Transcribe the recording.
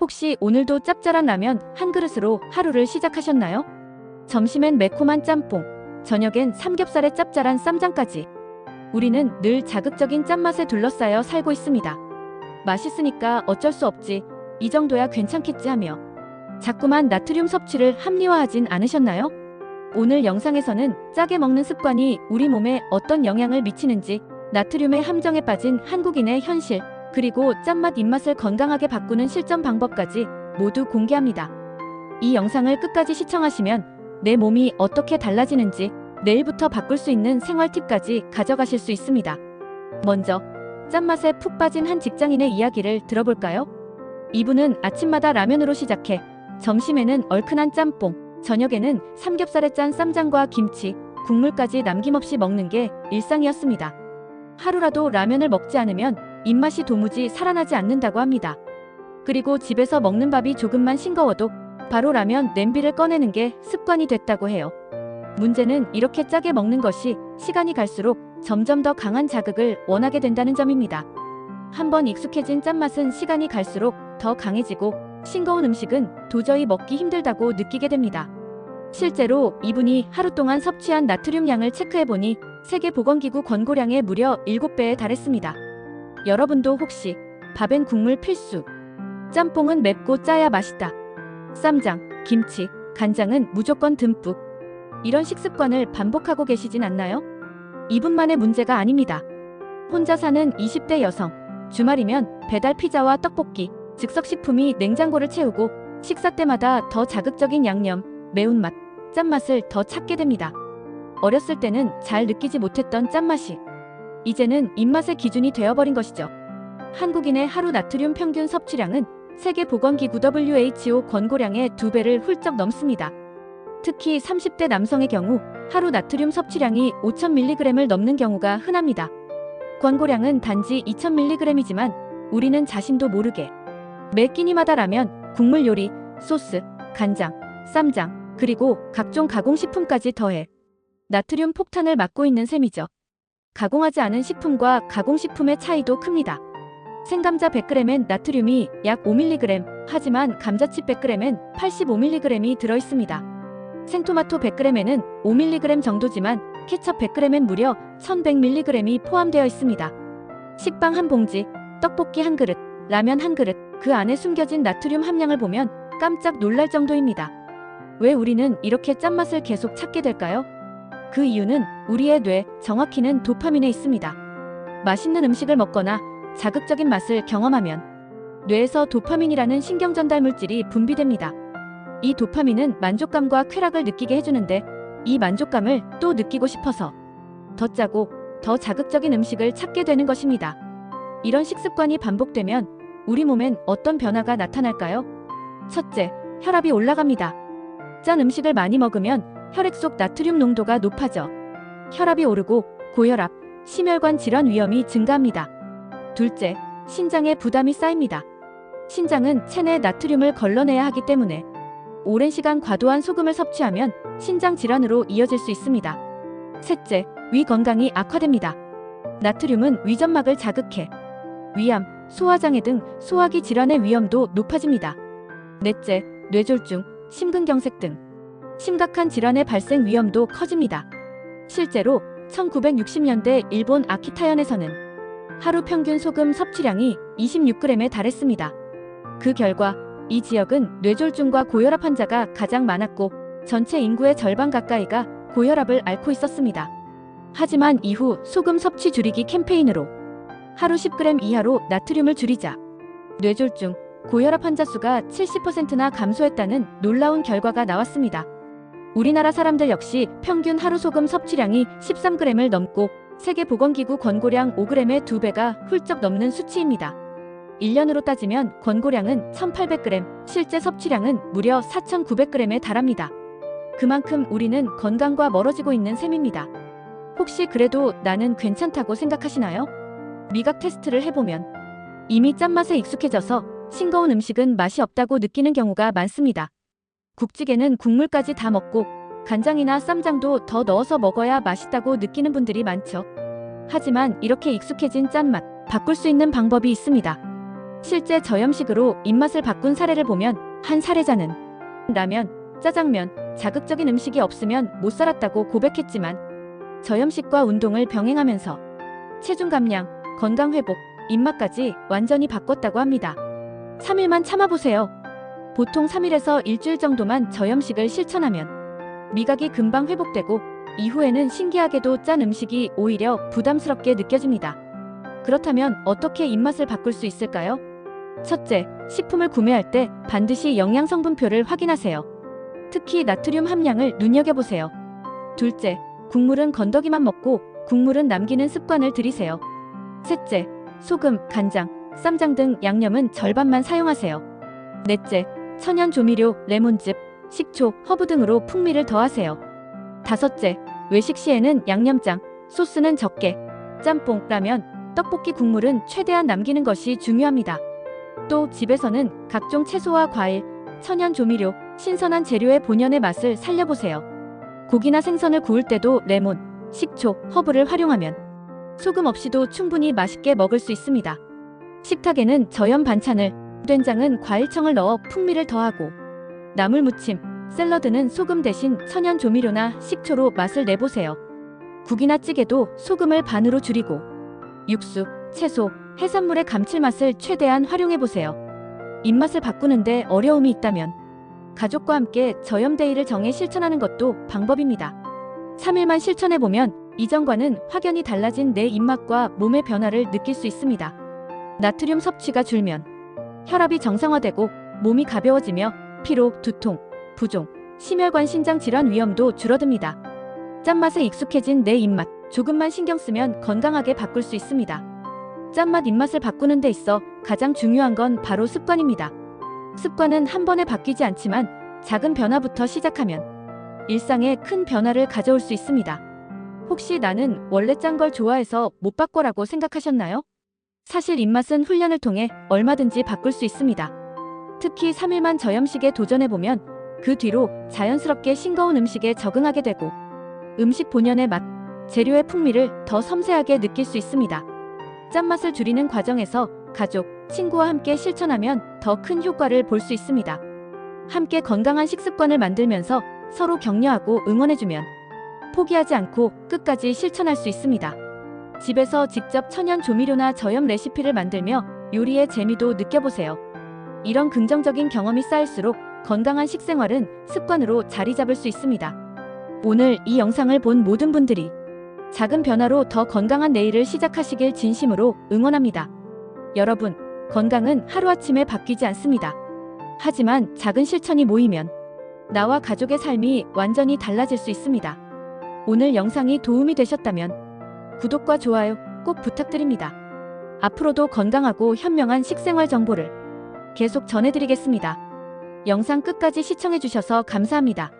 혹시 오늘도 짭짤한 라면 한 그릇으로 하루를 시작하셨나요? 점심엔 매콤한 짬뽕, 저녁엔 삼겹살에 짭짤한 쌈장까지. 우리는 늘 자극적인 짠맛에 둘러싸여 살고 있습니다. 맛있으니까 어쩔 수 없지. 이 정도야 괜찮겠지 하며. 자꾸만 나트륨 섭취를 합리화하진 않으셨나요? 오늘 영상에서는 짜게 먹는 습관이 우리 몸에 어떤 영향을 미치는지, 나트륨의 함정에 빠진 한국인의 현실, 그리고 짠맛 입맛을 건강하게 바꾸는 실전 방법까지 모두 공개합니다. 이 영상을 끝까지 시청하시면 내 몸이 어떻게 달라지는지 내일부터 바꿀 수 있는 생활 팁까지 가져가실 수 있습니다. 먼저 짠맛에 푹 빠진 한 직장인의 이야기를 들어볼까요? 이분은 아침마다 라면으로 시작해 점심에는 얼큰한 짬뽕, 저녁에는 삼겹살에 짠 쌈장과 김치, 국물까지 남김없이 먹는 게 일상이었습니다. 하루라도 라면을 먹지 않으면 입맛이 도무지 살아나지 않는다고 합니다. 그리고 집에서 먹는 밥이 조금만 싱거워도 바로 라면 냄비를 꺼내는 게 습관이 됐다고 해요. 문제는 이렇게 짜게 먹는 것이 시간이 갈수록 점점 더 강한 자극을 원하게 된다는 점입니다. 한번 익숙해진 짠맛은 시간이 갈수록 더 강해지고 싱거운 음식은 도저히 먹기 힘들다고 느끼게 됩니다. 실제로 이분이 하루 동안 섭취한 나트륨 양을 체크해보니 세계보건기구 권고량의 무려 7배에 달했습니다. 여러분도 혹시 밥엔 국물 필수, 짬뽕은 맵고 짜야 맛있다, 쌈장, 김치, 간장은 무조건 듬뿍 이런 식습관을 반복하고 계시진 않나요? 이분만의 문제가 아닙니다. 혼자 사는 20대 여성, 주말이면 배달 피자와 떡볶이, 즉석식품이 냉장고를 채우고 식사 때마다 더 자극적인 양념, 매운맛, 짠맛을 더 찾게 됩니다. 어렸을 때는 잘 느끼지 못했던 짠맛이 이제는 입맛의 기준이 되어버린 것이죠. 한국인의 하루 나트륨 평균 섭취량은 세계보건기구 WHO 권고량의 두 배를 훌쩍 넘습니다. 특히 30대 남성의 경우 하루 나트륨 섭취량이 5,000mg을 넘는 경우가 흔합니다. 권고량은 단지 2,000mg이지만 우리는 자신도 모르게 매 끼니마다 라면, 국물 요리, 소스, 간장, 쌈장, 그리고 각종 가공식품까지 더해 나트륨 폭탄을 맞고 있는 셈이죠. 가공하지 않은 식품과 가공식품의 차이도 큽니다. 생감자 100g엔 나트륨이 약 5mg, 하지만 감자칩 100g엔 85mg이 들어있습니다. 생토마토 100g에는 5mg 정도지만 케첩 100g엔 무려 1100mg이 포함되어 있습니다. 식빵 한 봉지, 떡볶이 한 그릇, 라면 한 그릇, 그 안에 숨겨진 나트륨 함량을 보면 깜짝 놀랄 정도입니다. 왜 우리는 이렇게 짠맛을 계속 찾게 될까요? 그 이유는 우리의 뇌, 정확히는 도파민에 있습니다. 맛있는 음식을 먹거나 자극적인 맛을 경험하면 뇌에서 도파민이라는 신경 전달 물질이 분비됩니다. 이 도파민은 만족감과 쾌락을 느끼게 해주는데 이 만족감을 또 느끼고 싶어서 더 짜고 더 자극적인 음식을 찾게 되는 것입니다. 이런 식습관이 반복되면 우리 몸엔 어떤 변화가 나타날까요? 첫째, 혈압이 올라갑니다. 짠 음식을 많이 먹으면 혈액 속 나트륨 농도가 높아져 혈압이 오르고 고혈압, 심혈관 질환 위험이 증가합니다. 둘째, 신장에 부담이 쌓입니다. 신장은 체내 나트륨을 걸러내야 하기 때문에 오랜 시간 과도한 소금을 섭취하면 신장 질환으로 이어질 수 있습니다. 셋째, 위 건강이 악화됩니다. 나트륨은 위점막을 자극해 위암, 소화장애 등 소화기 질환의 위험도 높아집니다. 넷째, 뇌졸중, 심근경색 등 심각한 질환의 발생 위험도 커집니다. 실제로 1960년대 일본 아키타현에서는 하루 평균 소금 섭취량이 26g에 달했습니다. 그 결과 이 지역은 뇌졸중과 고혈압 환자가 가장 많았고 전체 인구의 절반 가까이가 고혈압을 앓고 있었습니다. 하지만 이후 소금 섭취 줄이기 캠페인으로 하루 10g 이하로 나트륨을 줄이자 뇌졸중, 고혈압 환자 수가 70%나 감소했다는 놀라운 결과가 나왔습니다. 우리나라 사람들 역시 평균 하루 소금 섭취량이 13g을 넘고 세계보건기구 권고량 5g의 2배가 훌쩍 넘는 수치입니다. 1년으로 따지면 권고량은 1800g, 실제 섭취량은 무려 4900g에 달합니다. 그만큼 우리는 건강과 멀어지고 있는 셈입니다. 혹시 그래도 나는 괜찮다고 생각하시나요? 미각 테스트를 해보면 이미 짠맛에 익숙해져서 싱거운 음식은 맛이 없다고 느끼는 경우가 많습니다. 국찌개는 국물까지 다 먹고 간장이나 쌈장도 더 넣어서 먹어야 맛있다고 느끼는 분들이 많죠. 하지만 이렇게 익숙해진 짠맛, 바꿀 수 있는 방법이 있습니다. 실제 저염식으로 입맛을 바꾼 사례를 보면 한 사례자는 라면, 짜장면, 자극적인 음식이 없으면 못 살았다고 고백했지만 저염식과 운동을 병행하면서 체중 감량, 건강 회복, 입맛까지 완전히 바꿨다고 합니다. 3일만 참아보세요. 보통 3일에서 일주일 정도만 저염식을 실천하면 미각이 금방 회복되고 이후에는 신기하게도 짠 음식이 오히려 부담스럽게 느껴집니다. 그렇다면 어떻게 입맛을 바꿀 수 있을까요? 첫째, 식품을 구매할 때 반드시 영양 성분표를 확인하세요. 특히 나트륨 함량을 눈여겨보세요. 둘째, 국물은 건더기만 먹고 국물은 남기는 습관을 들이세요. 셋째, 소금, 간장, 쌈장 등 양념은 절반만 사용하세요. 넷째, 천연 조미료, 레몬즙, 식초, 허브 등으로 풍미를 더하세요. 다섯째, 외식 시에는 양념장, 소스는 적게, 짬뽕, 라면, 떡볶이 국물은 최대한 남기는 것이 중요합니다. 또 집에서는 각종 채소와 과일, 천연 조미료, 신선한 재료의 본연의 맛을 살려보세요. 고기나 생선을 구울 때도 레몬, 식초, 허브를 활용하면 소금 없이도 충분히 맛있게 먹을 수 있습니다. 식탁에는 저염 반찬을, 된장은 과일청을 넣어 풍미를 더하고 나물 무침, 샐러드는 소금 대신 천연 조미료나 식초로 맛을 내보세요. 국이나 찌개도 소금을 반으로 줄이고 육수, 채소, 해산물의 감칠맛을 최대한 활용해보세요. 입맛을 바꾸는데 어려움이 있다면 가족과 함께 저염데이를 정해 실천하는 것도 방법입니다. 3일만 실천해보면 이전과는 확연히 달라진 내 입맛과 몸의 변화를 느낄 수 있습니다. 나트륨 섭취가 줄면 혈압이 정상화되고 몸이 가벼워지며 피로, 두통, 부종, 심혈관 신장 질환 위험도 줄어듭니다. 짠맛에 익숙해진 내 입맛, 조금만 신경 쓰면 건강하게 바꿀 수 있습니다. 짠맛 입맛을 바꾸는 데 있어 가장 중요한 건 바로 습관입니다. 습관은 한 번에 바뀌지 않지만 작은 변화부터 시작하면 일상에 큰 변화를 가져올 수 있습니다. 혹시 나는 원래 짠 걸 좋아해서 못 바꿔라고 생각하셨나요? 사실 입맛은 훈련을 통해 얼마든지 바꿀 수 있습니다. 특히 3일만 저염식에 도전해보면 그 뒤로 자연스럽게 싱거운 음식에 적응하게 되고 음식 본연의 맛, 재료의 풍미를 더 섬세하게 느낄 수 있습니다. 짠맛을 줄이는 과정에서 가족, 친구와 함께 실천하면 더 큰 효과를 볼 수 있습니다. 함께 건강한 식습관을 만들면서 서로 격려하고 응원해주면 포기하지 않고 끝까지 실천할 수 있습니다. 집에서 직접 천연 조미료나 저염 레시피를 만들며 요리의 재미도 느껴보세요. 이런 긍정적인 경험이 쌓일수록 건강한 식생활은 습관으로 자리 잡을 수 있습니다. 오늘 이 영상을 본 모든 분들이 작은 변화로 더 건강한 내일을 시작하시길 진심으로 응원합니다. 여러분, 건강은 하루아침에 바뀌지 않습니다. 하지만 작은 실천이 모이면 나와 가족의 삶이 완전히 달라질 수 있습니다. 오늘 영상이 도움이 되셨다면 구독과 좋아요 꼭 부탁드립니다. 앞으로도 건강하고 현명한 식생활 정보를 계속 전해드리겠습니다. 영상 끝까지 시청해주셔서 감사합니다.